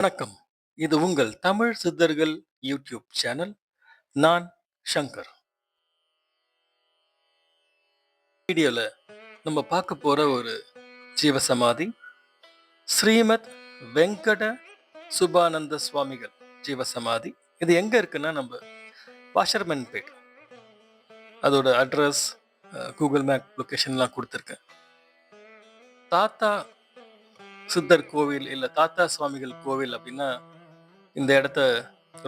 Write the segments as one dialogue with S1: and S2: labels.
S1: வணக்கம். இது உங்கள் தமிழ் சித்தர்கள் யூடியூப் சேனல். நான் சங்கர். வீடியோல நம்ம பார்க்க போற ஒரு ஜீவசமாதி ஸ்ரீமத் வெங்கட சுபானந்த சுவாமிகள் ஜீவசமாதி. இது எங்க இருக்குன்னா நம்ம வாஷர்மேன் பேட். அதோட அட்ரஸ் கூகுள் மேப் லொக்கேஷன்லாம் கொடுத்துருக்கேன். தாத்தா சித்தர் கோவில் இல்லை தாத்தா சுவாமிகள் கோவில் அப்படின்னா இந்த இடத்த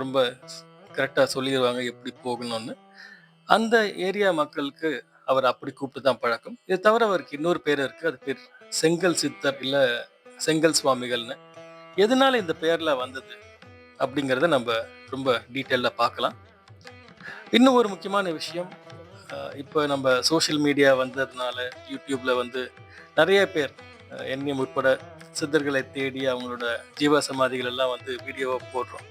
S1: ரொம்ப கரெக்டாக சொல்லிடுவாங்க எப்படி போகணும்னு. அந்த ஏரியா மக்களுக்கு அவர் அப்படி கூப்பிட்டு தான் பழக்கம். இது தவிர அவருக்கு இன்னொரு பேர் இருக்குது அது பேர் செங்கல் சித்தர் இல்லை செங்கல் சுவாமிகள்னு. எதனால இந்த பேரில் வந்தது அப்படிங்கிறத நம்ம ரொம்ப டீட்டெயிலாக பார்க்கலாம். இன்னும் ஒரு முக்கியமான விஷயம் இப்போ நம்ம சோஷியல் மீடியா வந்ததுனால யூடியூப்பில் வந்து நிறைய பேர் என்னையும் உட்பட சித்தர்களை தேடி அவங்களோட ஜீவ சமாதிகள் எல்லாம் வந்து வீடியோவை போடுறோம்.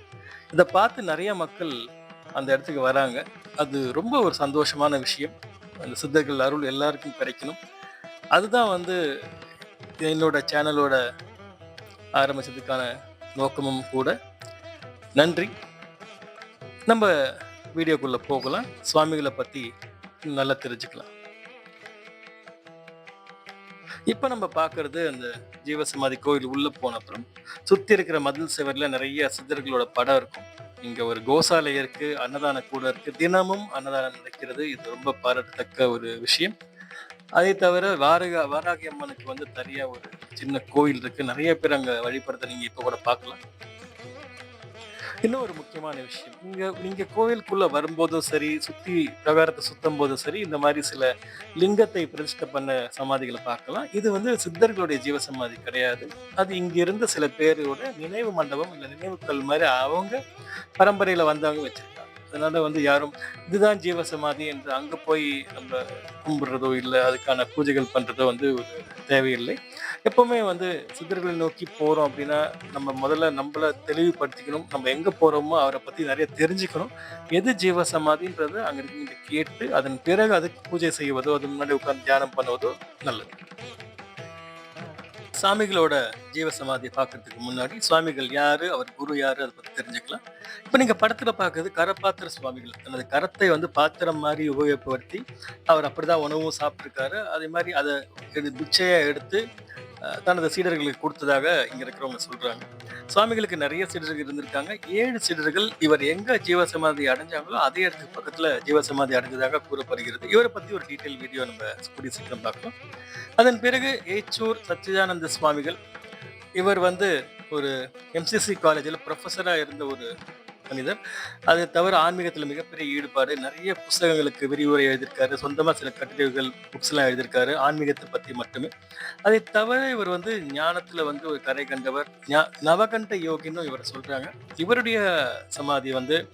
S1: இதை பார்த்து நிறைய மக்கள் அந்த இடத்துக்கு வராங்க. அது ரொம்ப ஒரு சந்தோஷமான விஷயம். அந்த சித்தர்கள் அருள் எல்லாருக்கும் கிடைக்கணும். அதுதான் வந்து என்னோட சேனலோட ஆரம்பிச்சதுக்கான நோக்கமும் கூட. நன்றி. நம்ம வீடியோக்குள்ளே போகலாம். சுவாமிகளை பற்றி நல்லா தெரிஞ்சுக்கலாம். இப்போ நம்ம பார்க்குறது அந்த ஜீவசமாதி கோயில் உள்ளே போன அப்புறம் சுற்றி இருக்கிற மதில் சுவரில் நிறைய சித்தர்களோட படம் இருக்கும். இங்கே ஒரு கோசாலை இருக்குது அன்னதான கூட இருக்குது தினமும் அன்னதானம் நடக்கிறது. இது ரொம்ப பாராட்டத்தக்க ஒரு விஷயம். அதை தவிர வாரக வாராகி அம்மனுக்கு வந்து தனியாக ஒரு சின்ன கோயில் இருக்குது நிறைய பேர் அங்கே வழிபடுறத நீங்கள் இப்போ கூட பார்க்கலாம். இன்னும் ஒரு முக்கியமான விஷயம்? நீங்க நீங்க கோவிலுக்குள்ள வரும்போதும் சரி சுத்தி பிரகாரத்தை சுத்தும் போதும் சரி இந்த மாதிரி சில லிங்கத்தை பிரதிஷ்டை பண்ண சமாதிகளை பார்க்கலாம். இது வந்து சித்தர்களுடைய ஜீவ சமாதி கிடையாது. அது இங்க இருந்த சில பேரோட நினைவு மண்டபம் இல்லை நினைவுக்கள் மாதிரி அவங்க பரம்பரையில வந்தவங்க வச்சிருக்காங்க. அதனால வந்து யாரும் இதுதான் ஜீவ சமாதி என்று அங்க போய் நம்ம கும்பிடுறதோ இல்லை அதுக்கான பூஜைகள் பண்றதோ வந்து தேவையில்லை. எப்பவுமே வந்து சித்தர்களை நோக்கி போறோம் அப்படின்னா நம்ம முதல்ல நம்மளை தெளிவுபடுத்திக்கணும். நம்ம எங்க போறோமோ அவரை பத்தி நிறைய தெரிஞ்சுக்கணும். எது ஜீவ சமாதின்றது அங்க இருந்து கேட்டு அதன் பிறகு அதுக்கு பூஜை செய்வதோ அது முன்னாடி உட்கார்ந்து தியானம் பண்ணுவதோ நல்லது. சாமிகளோட ஜீவ சமாதியை பார்க்கறதுக்கு முன்னாடி சுவாமிகள் யாரு அவர் குரு யாரு அதை பத்தி தெரிஞ்சுக்கலாம். இப்ப நீங்க படத்துல பார்க்கறது கரப்பாத்திர சுவாமிகள். தனது கரத்தை வந்து பாத்திரம் மாதிரி உபயோகப்படுத்தி அவர் அப்படிதான் உணவும் சாப்பிட்டிருக்காரு. அதே மாதிரி அதை எடு பிச்சையா எடுத்து தனது சீடர்களுக்கு கொடுத்ததாக இங்க இருக்கிறவங்க சொல்றாங்க. சுவாமிகளுக்கு நிறைய சீடர்கள் இருந்திருக்காங்க. ஏழு சீடர்கள் இவர் எங்க ஜீவசமாதி அடைஞ்சாங்களோ அதே இடத்துக்கு பக்கத்துல ஜீவசமாதி அடைஞ்சதாக கூறப்படுகிறது. இவரை பத்தி ஒரு டீட்டெயில் வீடியோ நம்ம கூடிய சீக்கிரம் பார்க்கலாம். அதன் பிறகு ஏச்சூர் சச்சிதானந்த சுவாமிகள். இவர் வந்து ஒரு எம்சிசி காலேஜில் ப்ரொஃபஸராக இருந்த ஒரு மனிதர். அது தவிர ஆன்மீகத்தில் மிகப்பெரிய ஈடுபாடு. நிறைய புஸ்தகங்களுக்கு விரிவுரை எழுதியிருக்காரு. சொந்தமாக சில கட்டுரைகள் புக்ஸ்லாம் எழுதியிருக்காரு. ஆன்மீகத்தை பற்றி மட்டுமே. அதை தவிர இவர் வந்து ஞானத்தில் வந்து ஒரு கரை கண்டவர். ஞா- நவகண்ட யோகின்னு இவரை சொல்கிறாங்க இவருடைய சமாதி வந்து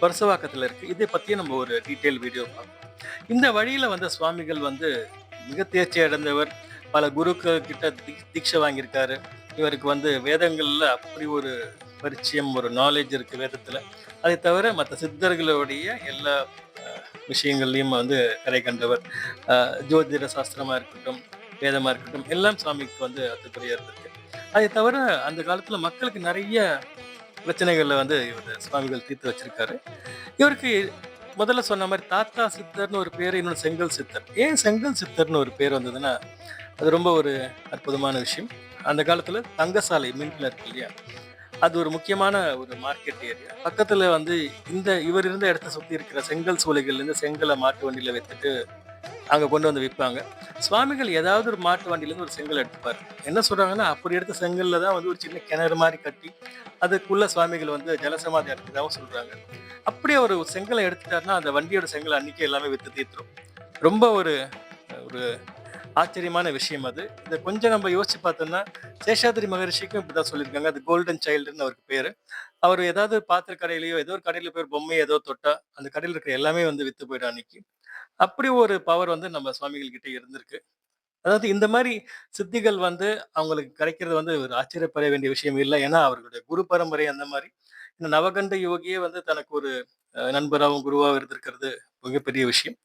S1: பரசவாக்கத்தில் இருக்குது இதை பற்றியே நம்ம ஒரு டீட்டெயில் வீடியோ பார்ப்போம். இந்த வழியில் வந்த சுவாமிகள் வந்து மிக தேர்ச்சி அடைந்தவர். பல குருக்கள் கிட்ட தீட்சை வாங்கியிருக்காரு. இவருக்கு வந்து வேதங்களில் அப்படி ஒரு பரிச்சயம் ஒரு நாலேஜ் இருக்கு வேதத்துல. அதை தவிர மற்ற சித்தர்களுடைய எல்லா விஷயங்கள்லையும் வந்து கரை கண்டவர். ஜோதிட சாஸ்திரமா இருக்கட்டும் வேதமாக இருக்கட்டும் எல்லாம் சுவாமிக்கு வந்து அத்துக்குறையாக இருந்திருக்கு அதை தவிர அந்த காலத்துல மக்களுக்கு நிறைய பிரச்சனைகளில் வந்து இவர் சுவாமிகள் தீர்த்து வச்சிருக்காரு. இவருக்கு முதல்ல சொன்ன மாதிரி தாத்தா சித்தர்னு ஒரு பேர் இன்னொன்று செங்கல் சித்தர். ஏன் செங்கல் சித்தர்னு ஒரு பேர் வந்ததுன்னா அது ரொம்ப ஒரு அற்புதமான விஷயம். அந்த காலத்தில் தங்கசாலை மின்ட்ல இருக்கு இல்லையா? அது ஒரு முக்கியமான ஒரு மார்க்கெட் ஏரியா பக்கத்தில் வந்து இந்த இவர் இருந்த இடத்த சுற்றி இருக்கிற செங்கல் சூளைகள்லேருந்து செங்கலை மாட்டு வண்டியில் வைத்துட்டு அங்கே கொண்டு வந்து விற்பாங்க சுவாமிகள் ஏதாவது ஒரு மாட்டு வண்டியிலேருந்து ஒரு செங்கல் எடுத்துப்பார். என்ன சொல்கிறாங்கன்னா அப்படி எடுத்த செங்கல்ல தான் வந்து ஒரு சின்ன கிணறு மாதிரி கட்டி அதுக்குள்ள சுவாமிகள் வந்து ஜலசமாதி எடுத்ததாகவும் சொல்கிறாங்க அப்படியே ஒரு செங்கலை எடுத்துட்டாருன்னா அந்த வண்டியோட செங்கல் அன்னைக்கே எல்லாமே விற்று தீர்த்துரும். ரொம்ப ஒரு ஒரு ஆச்சரியமான விஷயம் அது. இதை கொஞ்சம் நம்ம யோசிச்சு பார்த்தோம்னா சேஷாதிரி மகரிஷிக்கும் இப்படிதான் சொல்லியிருக்காங்க. அது கோல்டன் சைல்டுன்னு அவருக்கு பேரு. அவர் ஏதாவது பாத்திர கடையிலயோ ஏதோ ஒரு கடையில போய் பொம்மை ஏதோ தொட்டா அந்த கடையில் இருக்கிற எல்லாமே வந்து வித்து போயிடும் அன்னைக்கு. அப்படி ஒரு பவர் வந்து நம்ம சுவாமிகள் கிட்ட இருந்திருக்கு. அதாவது இந்த மாதிரி சித்திகள் வந்து அவங்களுக்கு கிடைக்கிறது வந்து ஒரு ஆச்சரியப்பட வேண்டிய விஷயம் இல்லை. ஏன்னா அவர்களுடைய குரு பரம்பரை அந்த மாதிரி. இந்த நவகண்ட யோகியே வந்து தனக்கு ஒரு நண்பராகவும் குருவாகவும் இருந்திருக்கிறது மிகப்பெரிய விஷயம்.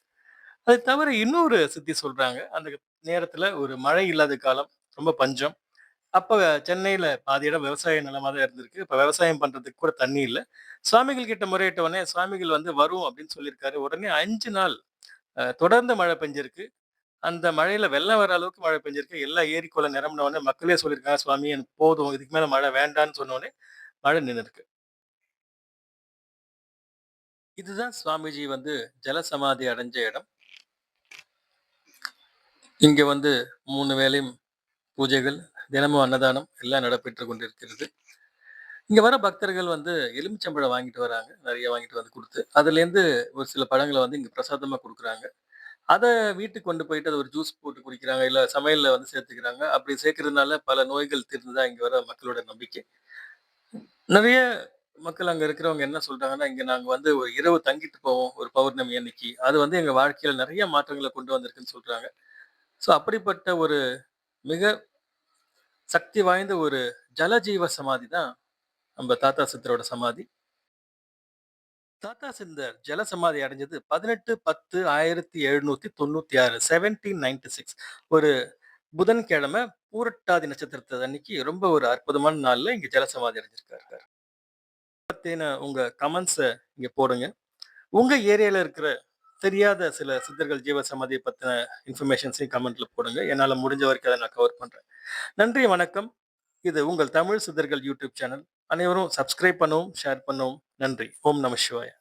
S1: அதை தவிர இன்னொரு சித்தி சொல்றாங்க. அந்த நேரத்தில் ஒரு மழை இல்லாத காலம் ரொம்ப பஞ்சம் அப்போ சென்னையில் பாதி இடம் விவசாய நிலமாக தான் இருந்திருக்கு. இப்போ விவசாயம் பண்ணுறதுக்கு கூட தண்ணி இல்லை சுவாமிகள் கிட்ட முறையிட்ட உடனே சுவாமிகள் வந்து வரும் அப்படின்னு சொல்லியிருக்காரு. உடனே அஞ்சு நாள் தொடர்ந்து மழை பெஞ்சிருக்கு. அந்த மழையில் வெள்ளம் வர அளவுக்கு மழை பெஞ்சிருக்கு. எல்லா ஏரிக்குள்ள குளம் உடனே மக்களே சொல்லியிருக்காங்க, "சுவாமி எனக்கு போதும். இதுக்கு மேலே மழை வேண்டான்னு" சொன்னோடனே மழை நின்றுருக்கு இதுதான் சுவாமிஜி வந்து ஜலசமாதி அடைஞ்ச இடம். இங்கே வந்து மூணு வேளையும் பூஜைகள், தினமும் அன்னதானம் எல்லாம் நடைபெற்று கொண்டிருக்கிறது. இங்கே வர பக்தர்கள் வந்து எலுமிச்சம்பழம் வாங்கிட்டு வராங்க. நிறைய வாங்கிட்டு வந்து கொடுத்து அதுலேருந்து ஒரு சில பழங்களை வந்து இங்கே பிரசாதமாக கொடுக்குறாங்க அதை வீட்டுக்கு கொண்டு போயிட்டு அதை ஒரு ஜூஸ் போட்டு குடிக்கிறாங்க. இல்லை சமையலில் வந்து சேர்த்துக்கிறாங்க. அப்படி சேர்க்கறதுனால பல நோய்கள் தீர்ந்துதான் இங்கே வர மக்களோட நம்பிக்கை. நிறைய மக்கள் அங்கே இருக்கிறவங்க என்ன சொல்றாங்கன்னா, இங்கே நாங்கள் வந்து ஒரு இரவு தங்கிட்டு போவோம், ஒரு பௌர்ணமி அன்னைக்கு. அது வந்து எங்கள் வாழ்க்கையில் நிறைய மாற்றங்களை கொண்டு வந்திருக்குன்னு" சொல்றாங்க. ஸோ அப்படிப்பட்ட ஒரு மிக சக்தி வாய்ந்த ஒரு ஜலஜீவ சமாதி தான் நம்ம தாத்தா சித்தரோட சமாதி. தாத்தா சிந்தர் ஜல சமாதி அடைஞ்சது 18/10/1796 1796 ஒரு புதன்கிழமை பூரட்டாதி நட்சத்திரத்தை அன்னைக்கு ரொம்ப ஒரு அற்புதமான நாள்ல இங்க ஜல சமாதி அடைஞ்சிருக்காரு. பத்தின உங்க கமெண்ட்ஸை இங்க போடுங்க. உங்க ஏரியால இருக்கிற தெரியாத சில சித்தர்கள் ஜீவ சமாதிய பற்றின இன்ஃபர்மேஷன்ஸையும் கமெண்ட்ல போடுங்க. என்னால முடிஞ்ச வரைக்கும் அதை நான் கவர் பண்றேன். நன்றி, வணக்கம். இது உங்கள் தமிழ் சித்தர்கள் யூடியூப் சேனல். அனைவரும் சப்ஸ்கிரைப் பண்ணவும், ஷேர் பண்ணவும். நன்றி. ஓம் நம சிவாயா